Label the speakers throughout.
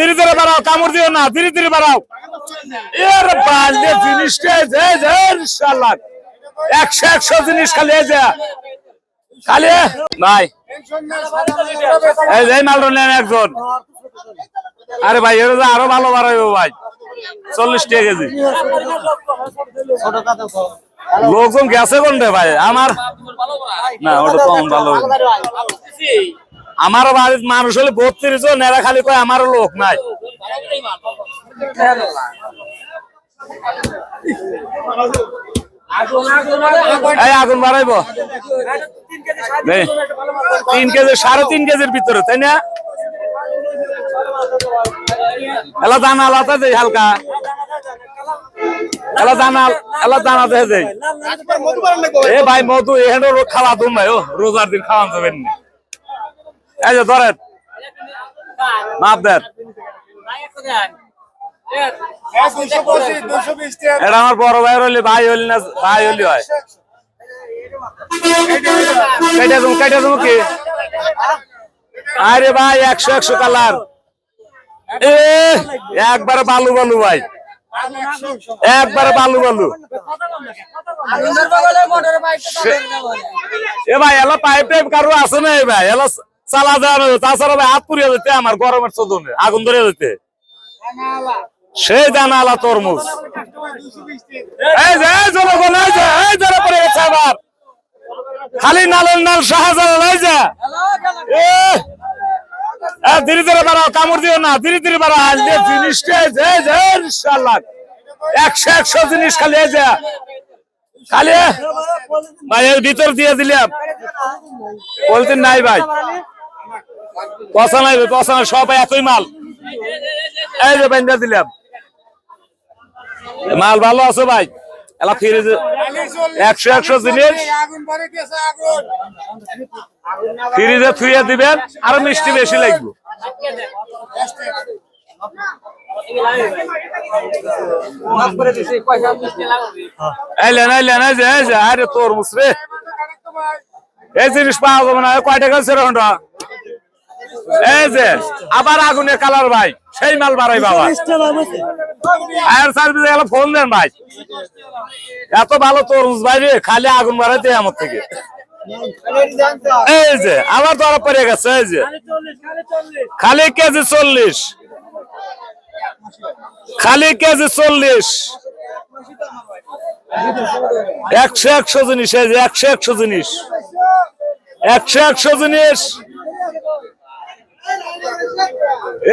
Speaker 1: ধীরে ধীরে বাড়াও কামড় দিও না ধীরে ধীরে বাড়াও। এর বাজে জিনিসটা এই যে, এই যে, ইনশাআল্লাহ। একশো একশো জিনিস খালি এই যে। খালি? ভাই। এই যে মালটা নেন একজন। আরে ভাই এর আরও ভালো বাড়াইবো ভাই। চল্লিশ টাকা কেজি। লোকজন গেছে কোন রে ভাই? আমার? না ওটা কম ভালো। আমারও বাড়ির মানুষ হলে বত্রিশ জন, এরা খালি কয় আমারও লোক নাই। এই আগুন বাড়াইবো। তিন কেজি, সাড়ে তিন কেজির ভিতরে, তাই না? এলা দানা আলাদা দেই হালকা। এলা দানা এলা দানা দেয় এ ভাই, মধু এখানে খাওয়া দুম ভাই ও, রোজার দিন খাওয়ান যাবেন না। এই যে ধরেন। মাপ দেন। এটা আমার বড় ভাই হলি ভাই না ভাই হয়। কেটে দেবো কেটে দেবো কি? আরে ভাই একশো একশো কালার। এ একবারে বালু বালু ভাই। একবারে বালু বালু। এ ভাই এলা পাইপ টাইপ কারও আছে না এ ভাই? এলা চালা যাবে তাছাড়া ভাই হাত পুড়িয়ে যেতে আমার গরমের চোদনে আগুন ধরে যেতে সেই তরমুজ। পড়ে গেছে আবার খালি নালের নাল শাহজালাল বাড়াও, কামড় দিও না, ধীরে ধীরে বাড়াও জিনিসটা একশো একশো জিনিস খালি, এই খালি ভাই এর ভিতর দিয়ে দিলাম। বলতেন নাই ভাই। পচা নাই পচা নাই, সব একই মাল। এই যে বেঁধে দিলাম। মাল ভালো আছে ভাই। এলা ফিরে একশো একশো জিনিস। ফ্রিজে থুয়ে দিবেন, আরও মিষ্টি বেশি লাগবে। আরে তরমুজ রে। এই জিনিস পাওয়া যাবে না কয় টাকা এই যে, আবার আগুনের কালার ভাই, সেই মাল বাড়াই বাবা। ফায়ার সার্ভিস গেলে ফোন দেন ভাই। এত ভালো তরমুজ ভাই রে, খালি আগুন বাড়াইতে আমার থেকে। এই যে আবার ধরা পড়ে গেছে, এই যে। খালি কেজি চল্লিশ। খালি কেজি চল্লিশ। একশো একশো জিনিস, এই যে একশো একশো জিনিস। একশো একশো জিনিস।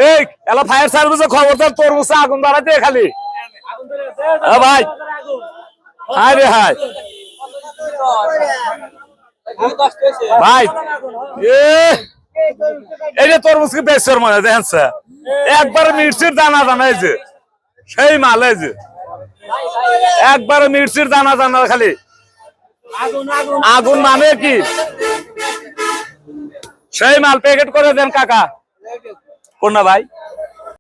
Speaker 1: এই, এলা ফায়ার সার্ভিসে খবরদার তরমুজে আগুন বাড়াতে খালি। ভাই। হায় রে হায়। ভাই এই যে তরমুজ কি বেশর মনে দেখেন একবার মির্চির দানা দানা যে, সেই মাল এই যে। একবার মির্চির দানা দানা খালি। আগুন মানে কি? সেই মাল প্যাকেট করে দেন কাকা। কোন ভাই।